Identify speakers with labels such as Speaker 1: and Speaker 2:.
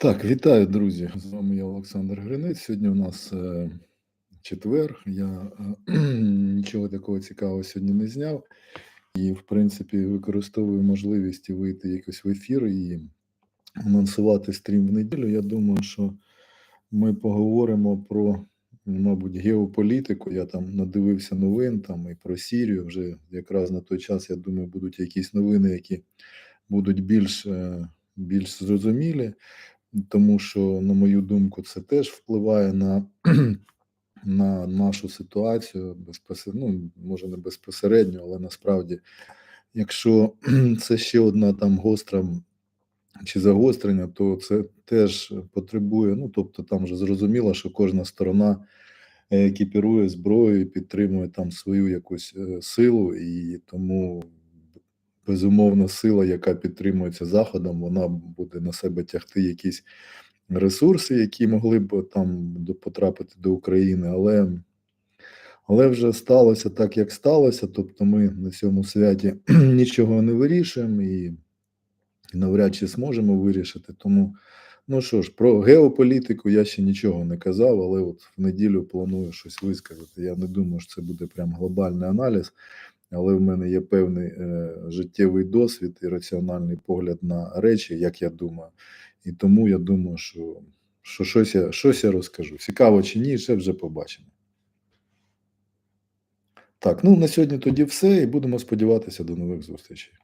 Speaker 1: Так, вітаю, друзі. З вами я Олександр Гринець. Сьогодні у нас е, четвер. Я е, нічого такого цікавого сьогодні не зняв. І, в принципі, використовую можливість вийти якось в ефір і анонсувати стрім в неділю. Я думаю, що ми поговоримо про, мабуть, геополітику. Я там надивився новин там і про Сірію. Вже якраз на той час, я думаю, будуть якісь новини, які будуть більш, е, більш зрозумілі тому що, на мою думку, це теж впливає на на нашу ситуацію ну, може не безпосередньо, але насправді, якщо це ще одна там гостра чи загострення, то це теж потребує. Ну тобто, там вже зрозуміло, що кожна сторона е, екіпірує зброю, підтримує там свою якусь е, силу, і тому безумовно, сила, яка підтримується Заходом, вона буде на себе тягти якісь ресурси, які могли б там потрапити до України, але але вже сталося так, як сталося. Тобто, ми на цьому святі нічого не вирішуємо і навряд чи зможемо вирішити. Тому, ну що ж, про геополітику я ще нічого не казав, але от в неділю планую щось висказати. Я не думаю, що це буде прям глобальний аналіз але в мене є певний е, життєвий досвід і раціональний погляд на речі, як я думаю. І тому я думаю, що що щось я щось я розкажу. Цікаво чи ні, ще вже побачимо. Так, ну на сьогодні тоді все, і будемо сподіватися до нових зустрічей.